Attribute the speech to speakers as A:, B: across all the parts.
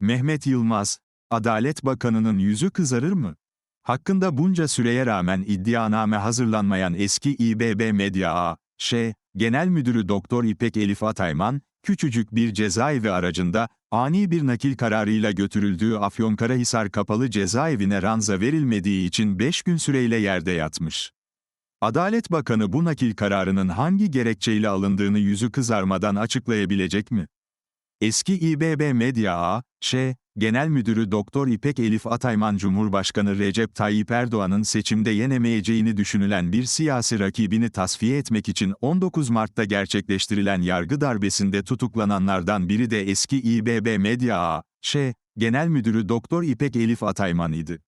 A: Mehmet Yılmaz, Adalet Bakanı'nın yüzü kızarır mı? Hakkında bunca süreye rağmen iddianame hazırlanmayan eski İBB Medya A.Ş. Genel Müdürü Doktor İpek Elif Atayman, küçücük bir cezaevi aracında, ani bir nakil kararıyla götürüldüğü Afyonkarahisar Kapalı Cezaevine ranza verilmediği için 5 gün süreyle yerde yatmış. Adalet Bakanı bu nakil kararının hangi gerekçeyle alındığını yüzü kızarmadan açıklayabilecek mi? Eski İBB Medya A.Ş. Genel Müdürü Doktor İpek Elif Atayman Cumhurbaşkanı Recep Tayyip Erdoğan'ın seçimde yenemeyeceğini düşünülen bir siyasi rakibini tasfiye etmek için 19 Mart'ta gerçekleştirilen yargı darbesinde tutuklananlardan biri de eski İBB Medya A.Ş. Genel Müdürü Doktor İpek Elif Atayman idi.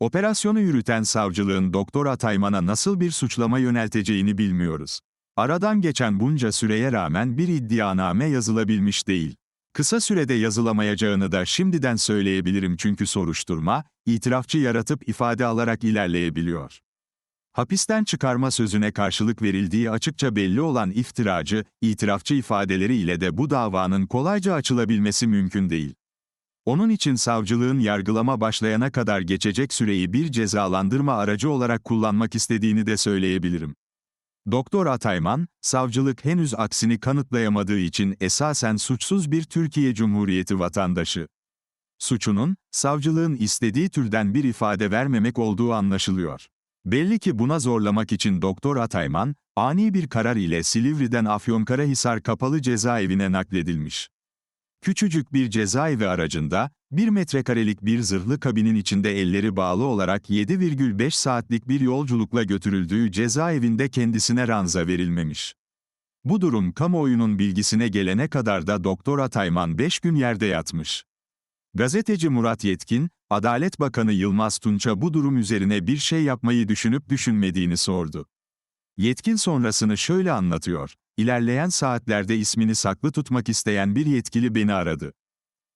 A: Operasyonu yürüten savcılığın Doktor Atayman'a nasıl bir suçlama yönelteceğini bilmiyoruz. Aradan geçen bunca süreye rağmen bir iddianame yazılabilmiş değil. Kısa sürede yazılamayacağını da şimdiden söyleyebilirim çünkü soruşturma, itirafçı yaratıp ifade alarak ilerleyebiliyor. Hapisten çıkarma sözüne karşılık verildiği açıkça belli olan iftiracı, itirafçı ifadeleri ile de bu davanın kolayca açılabilmesi mümkün değil. Onun için savcılığın yargılama başlayana kadar geçecek süreyi bir cezalandırma aracı olarak kullanmak istediğini de söyleyebilirim. Doktor Atayman, savcılık henüz aksini kanıtlayamadığı için esasen suçsuz bir Türkiye Cumhuriyeti vatandaşı. Suçunun, savcılığın istediği türden bir ifade vermemek olduğu anlaşılıyor. Belli ki buna zorlamak için Doktor Atayman, ani bir karar ile Silivri'den Afyonkarahisar kapalı cezaevine nakledilmiş. Küçücük bir cezaevi aracında, bir metrekarelik bir zırhlı kabinin içinde elleri bağlı olarak 7,5 saatlik bir yolculukla götürüldüğü cezaevinde kendisine ranza verilmemiş. Bu durum kamuoyunun bilgisine gelene kadar da Doktor Atayman 5 gün yerde yatmış. Gazeteci Murat Yetkin, Adalet Bakanı Yılmaz Tunç'a bu durum üzerine bir şey yapmayı düşünüp düşünmediğini sordu. Yetkin sonrasını şöyle anlatıyor. İlerleyen saatlerde ismini saklı tutmak isteyen bir yetkili beni aradı.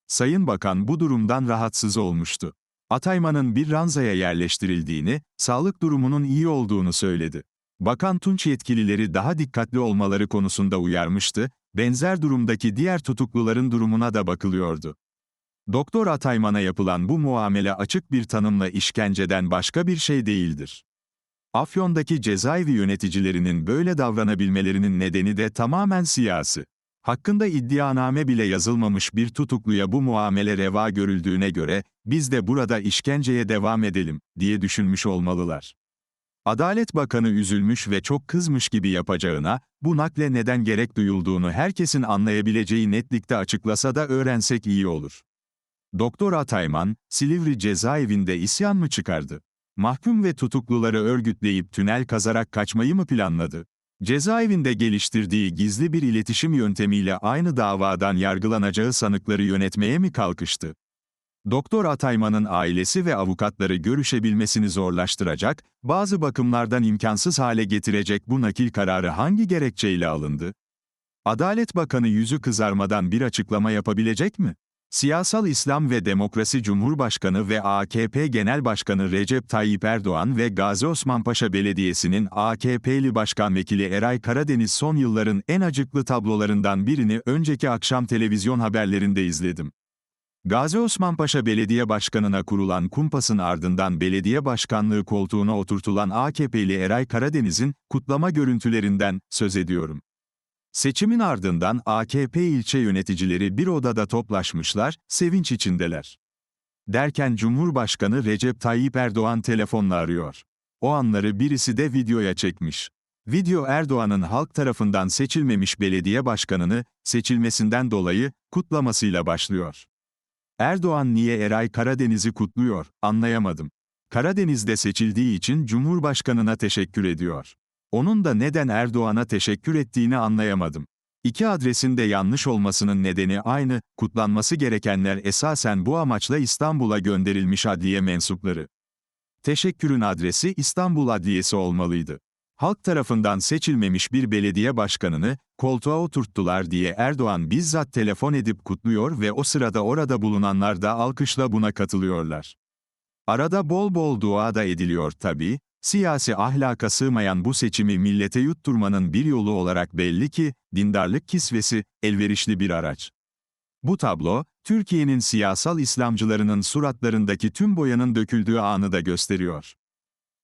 A: Sayın Bakan bu durumdan rahatsız olmuştu. Atayman'ın bir ranzaya yerleştirildiğini, sağlık durumunun iyi olduğunu söyledi. Bakan Tunç yetkilileri daha dikkatli olmaları konusunda uyarmıştı, benzer durumdaki diğer tutukluların durumuna da bakılıyordu. Doktor Atayman'a yapılan bu muamele açık bir tanımla işkenceden başka bir şey değildir. Afyon'daki cezaevi yöneticilerinin böyle davranabilmelerinin nedeni de tamamen siyasi. Hakkında iddianame bile yazılmamış bir tutukluya bu muamele reva görüldüğüne göre, biz de burada işkenceye devam edelim, diye düşünmüş olmalılar. Adalet Bakanı üzülmüş ve çok kızmış gibi yapacağına, bu nakle neden gerek duyulduğunu herkesin anlayabileceği netlikte açıklasa da öğrensek iyi olur. Doktor Atayman, Silivri cezaevinde isyan mı çıkardı? Mahkum ve tutukluları örgütleyip tünel kazarak kaçmayı mı planladı? Cezaevinde geliştirdiği gizli bir iletişim yöntemiyle aynı davadan yargılanacağı sanıkları yönetmeye mi kalkıştı? Doktor Atayman'ın ailesi ve avukatları görüşebilmesini zorlaştıracak, bazı bakımlardan imkansız hale getirecek bu nakil kararı hangi gerekçeyle alındı? Adalet Bakanı yüzü kızarmadan bir açıklama yapabilecek mi? Siyasal İslam ve Demokrasi Cumhurbaşkanı ve AKP Genel Başkanı Recep Tayyip Erdoğan ve Gazi Osman Paşa Belediyesi'nin AKP'li Başkan Vekili Eray Karadeniz son yılların en acıklı tablolarından birini önceki akşam televizyon haberlerinde izledim. Gazi Osman Paşa Belediye Başkanı'na kurulan kumpasın ardından belediye başkanlığı koltuğuna oturtulan AKP'li Eray Karadeniz'in kutlama görüntülerinden söz ediyorum. Seçimin ardından AKP ilçe yöneticileri bir odada toplaşmışlar, sevinç içindeler. Derken Cumhurbaşkanı Recep Tayyip Erdoğan telefonla arıyor. O anları birisi de videoya çekmiş. Video Erdoğan'ın halk tarafından seçilmemiş belediye başkanını, seçilmesinden dolayı, kutlamasıyla başlıyor. Erdoğan niye Eray Karadeniz'i kutluyor, anlayamadım. Karadeniz'de seçildiği için Cumhurbaşkanına teşekkür ediyor. Onun da neden Erdoğan'a teşekkür ettiğini anlayamadım. İki adresin de yanlış olmasının nedeni aynı, kutlanması gerekenler esasen bu amaçla İstanbul'a gönderilmiş adliye mensupları. Teşekkürün adresi İstanbul Adliyesi olmalıydı. Halk tarafından seçilmemiş bir belediye başkanını, koltuğa oturttular diye Erdoğan bizzat telefon edip kutluyor ve o sırada orada bulunanlar da alkışla buna katılıyorlar. Arada bol bol dua da ediliyor tabii, Siyasi ahlaka sığmayan bu seçimi millete yutturmanın bir yolu olarak belli ki, dindarlık kisvesi, elverişli bir araç. Bu tablo, Türkiye'nin siyasal İslamcılarının suratlarındaki tüm boyanın döküldüğü anı da gösteriyor.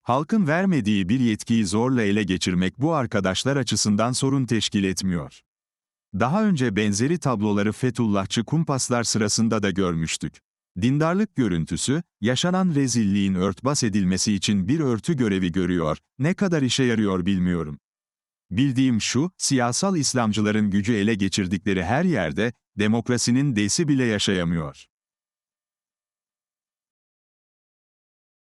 A: Halkın vermediği bir yetkiyi zorla ele geçirmek bu arkadaşlar açısından sorun teşkil etmiyor. Daha önce benzeri tabloları Fethullahçı kumpaslar sırasında da görmüştük. Dindarlık görüntüsü, yaşanan rezilliğin örtbas edilmesi için bir örtü görevi görüyor, ne kadar işe yarıyor bilmiyorum. Bildiğim şu, siyasal İslamcıların gücü ele geçirdikleri her yerde, demokrasinin desi bile yaşayamıyor.